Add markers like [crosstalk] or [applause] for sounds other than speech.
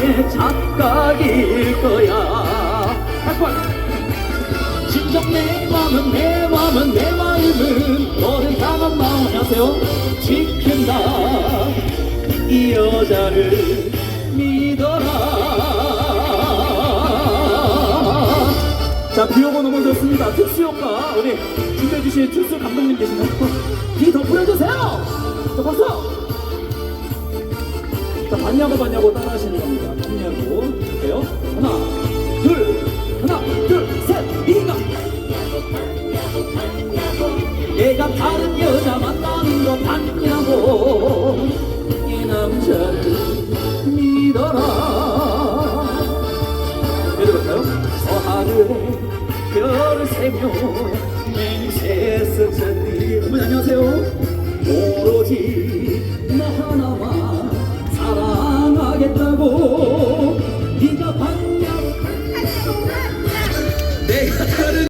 나의 착각일 거야. 진정 내 맘은 내 맘은 내 마음은 너를 향한 마음 안녕하세요? 지킨다. 이 여자를 믿어라. 자 비오고 넘어졌습니다. 특수 효과. 우리 준비해주신 특수 감독님 풀어주세요 [laughs] 자 봤냐고 봤냐고 따라 하시는 겁니다. 봤냐고. 볼게요. 하나 둘 하나 둘 셋 이가. 내가 다른 여자 만나는 거 봤냐고. 이 남자를 믿어라. 내려볼까요? 서하늘에 별을 세며 살다고 네가 반